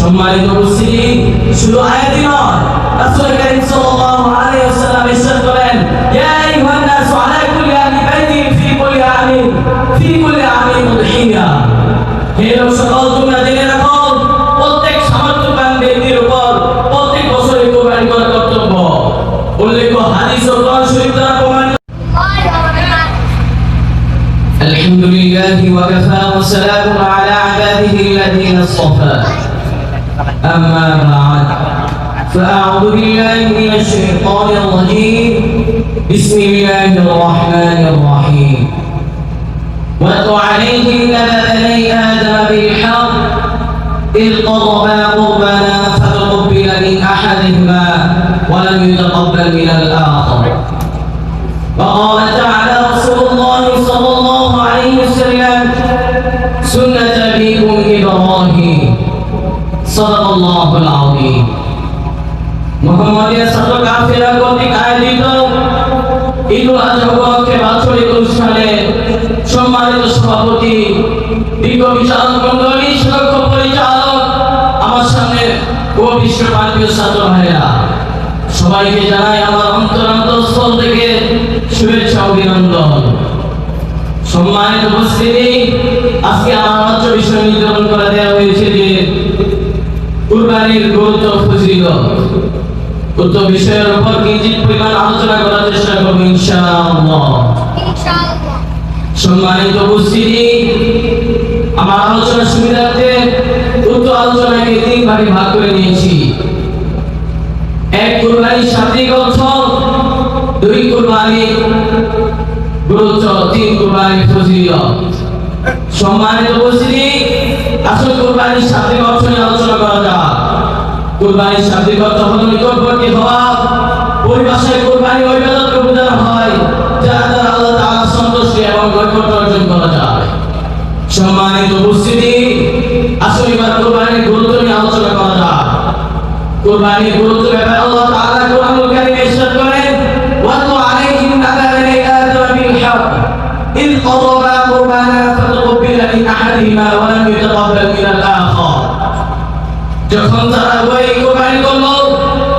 সম্মানিত উপস্থিতি শুধু আয়াতই নয় রাসূল করিম সাল্লাল্লাহু আলাইহি ওয়াসাল্লাম ইরশাদ করেন ইয়া আইয়ুহান নাসু আলা কুল্লি আহলি বাইতিন ফি কুল্লি আমিন ফি কুল্লি আমিন উদহিয়া হে লোক সকল তোমরা জেনে রাখো প্রত্যেক সামর্থ্যবান ব্যক্তির উপর প্রত্যেক বছরে কোরবানি করা কর্তব্য উল্লেখ হাদিস ও কোরআন শরীফ দ্বারা প্রমাণিত الحمد لله وكفى وسلام على عباده الذين اصطفى أما بعد فأعوذ بالله من الشيطان الرجيم. بسم الله الرحمن الرحيم. واتل عليهم نبأ بني آدم بالحق إذ قربا قربانا فتقبل من أحدهما ولم يتقبل من الآخر. وقال تعالى আমার সামনে সবাইকে জানাই আমার অন্তরান্তস্থল থেকে শুভেচ্ছা, অভিনন্দন। সম্মানিত উপস্থিতি, আজকে আমার আলোচ্য বিষয় নির্ধারণ করে দেওয়া হয়েছে যে কুরবানির গুরুত্ব ফজিলত উক্ত বিষয়ের উপর কিঞ্চিত পরিমাণ আলোচনা করার চেষ্টা করব ইনশাআল্লাহ। সম্মানিত উপস্থিতি আমার আলোচনার সুবিধার্থে উক্ত আলোচনাকে তিন ভাগে ভাগ করে নিয়েছি। এক কুরবানি শাব্দিক অর্থ দুই কুরবানি গুরুত্ব তিন কুরবানি ফজিলত। সম্মানিত উপস্থিতি আসল কুরবানি শাব্দিক অর্থ নিয়ে আলোচনা করা যাক। কুরবানি শাব্দিক অর্থ হলো নিকটবর্তী হওয়া পরিভাষায় কুরবানি ওই বেদতকে বোঝানো হয় যার দ্বারা আল্লাহ তাআলা সন্তুষ্টি এবং নৈকট্য অর্জন করা যায় সম্মানিত উপস্থিতি আসল এবার কুরবানির গুরুত্ব নিয়ে আলোচনা করা যাক কুরবানির গুরুত্ব ব্যাপারে আল্লাহ তাআলা কোরআনুল কারীমে ইরশাদ করেন ওয়াতলু আলাইহিম নাবা বানি আদম বিল হক إذ قربا قربانا فتقبل من أحدهما ولم يتقبل من الآخر যখন তারা ওই কোরবানি করল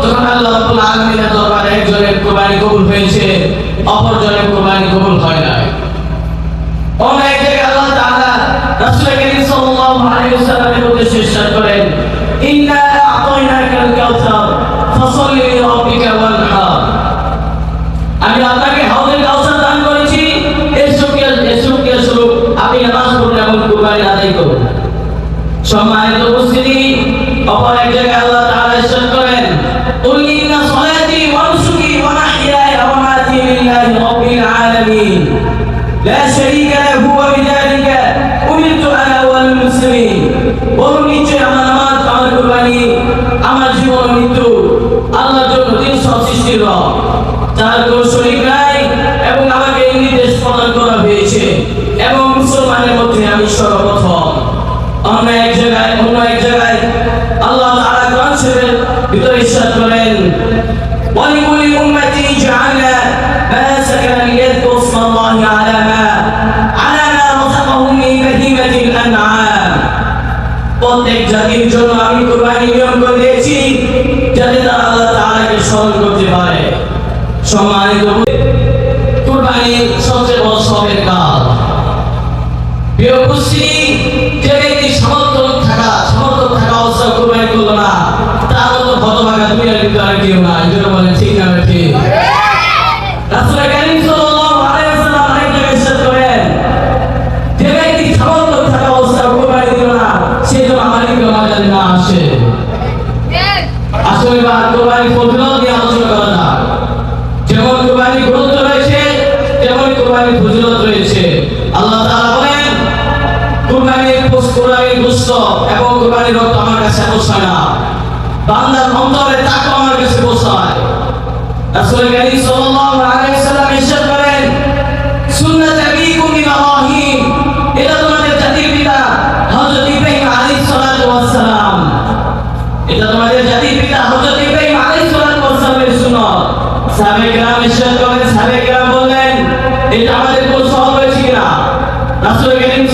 তখন আল্লাহ রাব্বুল আলামিনের দরবারে একজনের কোরবানি কবুল হয়েছে অপরজনের কোরবানি কবুল হয় নাই অনেক জায়গায় আল্লাহ তাআলা রাসূল করিম সাল্লাল্লাহু আলাইহি ওয়াসাল্লামের উদ্দেশ্যে ইরশাদ করেন ইন্না আ'তাইনাকাল কাউসার ফাসাল্লি লিরাব্বিকা ওয়ানহার আমি আপনাকে হাউজের কাউসার দান করেছি এর শুকরিয়া এর শুকরিয়া স্বরূপ আপনি নামাজ পড়ুন এবং কুরবানি আদায় করুন সম্মানিত অপর এক আল্লাহ ওয়াল আমার আমার আমার জীবন মৃত্যু আল্লাহর জন্য সৃষ্টির তার নাই এবং আমাকে এই নির্দেশ প্রদান করা হয়েছে এবং মুসলমানের মধ্যে আমি সর্বপ্রথম অন্য এক জায়গায় অন্য এক জায়গায় আল্লাহ তাআলা কোরআন শরীফের ভিতরে ইরশাদ করেন ولكل أمة جعلنا مناسكا ليذكروا اسم الله على ما على ما رزقهم من بهيمة الأنعام প্রত্যেক জাতির জন্য আমি কোরবানি নিয়ম করে দিয়েছি যাতে তারা আল্লাহ তাআলাকে স্মরণ করতে পারে সম্মানিত কোরবানি সবচেয়ে বড় সবের কাজ প্রিয় উপস্থিতি যেমন রয়েছে, তেমন কোরবানি ফজিলত রয়েছে। আল্লাহ তাআলা বলেন, কোরবানির পোষ কোরবানির গোশত এবং কোরবানির কাছে পৌঁছায় না। বান্দার অন্তরে তাকওয়া আমার কাছে পৌঁছায়। রাসূল কারীম সাল্লাল্লাহু আলাইহি ওয়াসাল্লাম ইরশাদ করেন, সুন্নাত আবিকুম ইব্রাহিম। এটা তোমাদের জাতির পিতা, হযরত ইব্রাহিম আলাইহিস সালাতু ওয়াস সালাম। এটা তোমাদের জাতির পিতা, হযরত ইব্রাহিম আলাইহিস সালাতু ওয়াস সালামের সুন্নাত। সাহাবে কেরাম ইরশাদ করেন সাহাবে কেরাম বললেন, এটা আমাদের কোন সওয়াল হয়েছে কিনা? রাসূল করিম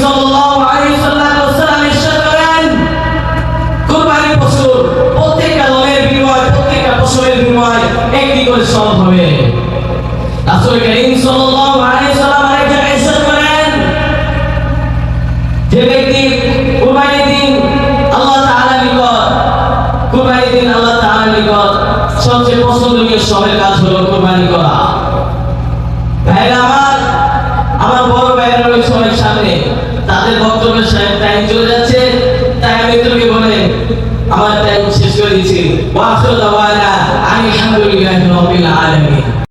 গুণে সব হবে। সাল্লাল্লাহু আলাইহি সাল্লাম ইরশাদ করেন। যে ব্যক্তি কুরবানি দিন আল্লাহ নিকট কুরবানি দিন আল্লাহ নিকট সবচেয়ে পছন্দনীয় সবের কাজ হলো কুরবানি করা। আমার আমার বড় ভাইরা রয়েছে অনেক সামনে। তাদের বক্তব্যের টাইম চলে যাচ্ছে। তাই আমি বলে, আমার টাইম করে দিচ্ছি ওয়াখিরু দাওয়ানা আলহামদুলিল্লাহি রাব্বিল আলামিন।